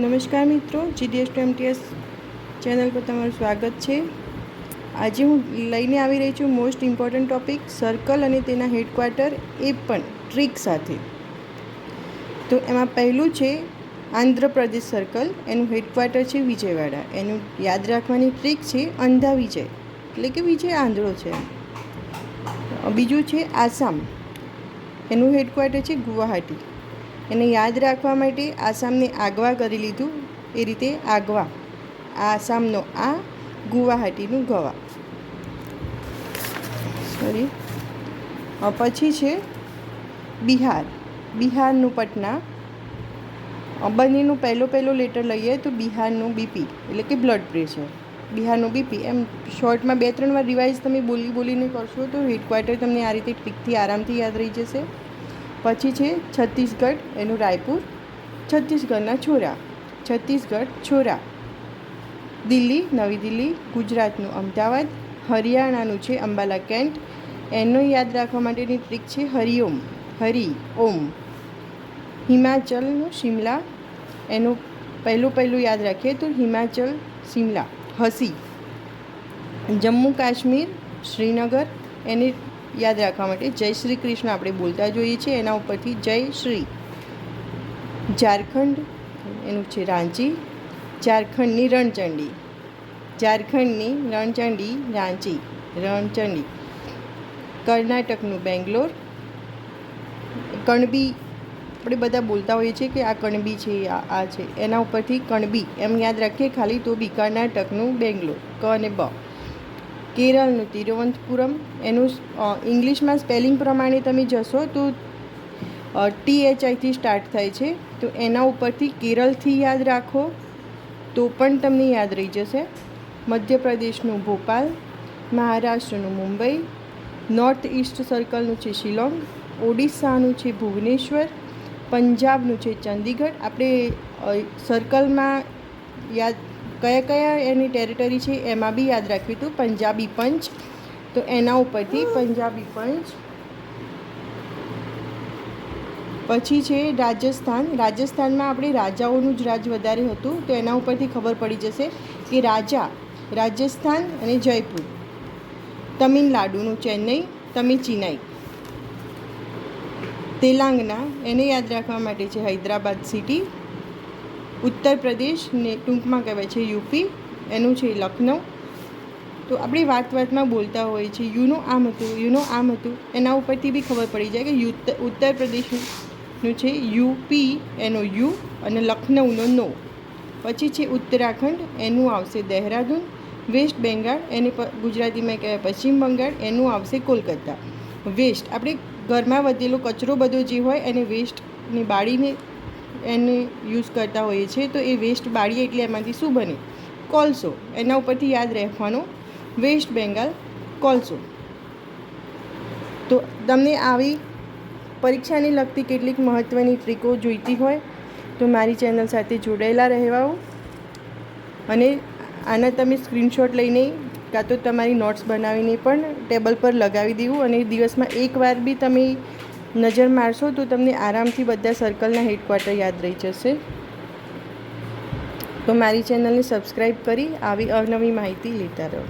નમસ્કાર મિત્રો GDS two MTS channel પર તમારું સ્વાગત છે. આજે હું લઈને આવી રહી છું મોસ્ટ ઇમ્પોર્ટન્ટ ટોપિક સર્કલ અને તેના હેડક્વાર્ટર એ પણ ટ્રીક સાથે. તો એમાં પહેલું છે આંધ્રપ્રદેશ સર્કલ એનું હેડક્વાર્ટર છે વિજયવાડા. એનું યાદ રાખવાની ટ્રીક છે અંધા વિજય એટલે કે વિજય આંધળો છે. બીજું છે આસામ, એનું હેડક્વાર્ટર છે ગુવાહાટી. એને યાદ રાખવા માટે આસામને આગવા કરી લીધું. એ રીતે આગવા, આસામનો આ ગુવાહાટીનું ગવા. સોરી પછી છે બિહાર. બિહારનું પટના. બંનેનું પહેલો પહેલો લેટર લઈએ તો બિહારનું બીપી એટલે કે બ્લડ પ્રેશર બિહારનું બીપી એમ શોર્ટમાં બે ત્રણ વાર રિવાઇઝ તમે બોલી બોલીને કરશો તો હેડક્વાર્ટર તમને આ રીતે ઠીકથી આરામથી યાદ રહી જશે. પછી છે છત્તીસગઢ, એનું રાયપુર. છત્તીસગઢના છોરા. છત્તીસગઢ છોરા. દિલ્હી, નવી દિલ્હી, ગુજરાતનું અમદાવાદ, હરિયાણાનું છે અંબાલા કેન્ટ. એનો યાદ રાખવા માટેની ટ્રીક છે હરિઓમ. હરિ, ઓમ. હિમાચલનું શિમલા. એનું પહેલું પહેલું યાદ રાખીએ તો હિમાચલ, શિમલા. હસી. જમ્મુ કાશ્મીર, શ્રીનગર. એને યાદ રાખવા માટે જય શ્રી કૃષ્ણ આપણે બોલતા જોઈએ છીએ. એના ઉપરથી જય શ્રી ઝારખંડ, એનું છે રાંચી, ઝારખંડની રણચંડી ઝારખંડની રણચંડી, રાંચી, રણચંડી. કર્ણાટકનું બેંગ્લોર. કણબી, આપણે બધા બોલતા હોઈએ છીએ કે આ કણબી છે, આ આ છે. એના ઉપરથી કણબી, એમ યાદ રાખીએ ખાલી તો બી કર્ણાટકનું બેંગ્લોર, ક અને બ. કેરળનું તિરુવનંતપુરમ. એનું ઇંગ્લિશમાં સ્પેલિંગ પ્રમાણે તમે જશો તો ટી એચ આઈથી સ્ટાર્ટ થાય છે. તો એના ઉપરથી કેરળથી યાદ રાખો તો પણ તમને યાદ રહી જશે. મધ્યપ્રદેશનું ભોપાલ, મહારાષ્ટ્રનું મુંબઈ, નોર્થ ઇસ્ટ સર્કલનું છે શિલોંગ, ઓડિશાનું છે ભુવનેશ્વર, પંજાબનું છે ચંદીગઢ. આપણે સર્કલમાં યાદ કયા કયા એની ટેરિટરી છે એમાં બી યાદ રાખ્યું હતું પંજાબી પંચ. તો એના ઉપરથી પંજાબી પંચ. પછી છે રાજસ્થાન. રાજસ્થાનમાં આપણે રાજાઓનું જ રાજ વધારે હતું, તો એના ઉપરથી ખબર પડી જશે કે રાજા રાજસ્થાન અને જયપુર. તમિલનાડુનું ચેન્નઈ, તમિલ ચિનાઈ તેલાંગના એને યાદ રાખવા માટે છે હૈદરાબાદ સિટી. ઉત્તર પ્રદેશને ટૂંકમાં કહેવાય છે યુપી. એનું છે લખનઉ. તો આપણે વાત વાતમાં બોલતા હોઈએ છીએ યુનો આમ હતું, યુનો આમ હતું, એના ઉપરથી બી ખબર પડી જાય કે ઉત્તર પ્રદેશનું છે યુપી, એનો યુ અને લખનઉનો નો. પછી છે ઉત્તરાખંડ, એનું આવશે દહેરાદૂન. વેસ્ટ બેંગાળ, એને ગુજરાતીમાં કહેવાય પશ્ચિમ બંગાળ, એનું આવશે કોલકાતા. વેસ્ટ, આપણે ઘરમાં વધેલો કચરો બધો જે હોય એને વેસ્ટને બાળીને એને યુઝ કરતા હોઈએ છીએ, તો એ વેસ્ટ બાળીએ એટલે એમાંથી શું બને? કોલસો. એના ઉપરથી યાદ રાખવાનું. વેસ્ટ બેંગાલ કોલસો. તો તમને આવી પરીક્ષાને લગતી કેટલીક મહત્ત્વની ટ્રીકો જોઈતી હોય, તો મારી ચેનલ સાથે જોડાયેલા રહેવાઓ. અને આના તમે સ્ક્રીનશોટ લઈને કાં તો તમારી નોટ્સ બનાવીને પણ ટેબલ પર લગાવી દેવું અને દિવસમાં એકવાર બી તમે નજર મારશો તો તમને આરામથી બધા સર્કલના હેડક્વાર્ટર યાદ રહી જશે. તો મારી ચેનલને સબસ્ક્રાઈબ કરી આવી અવનવી માહિતી લેતા રહો.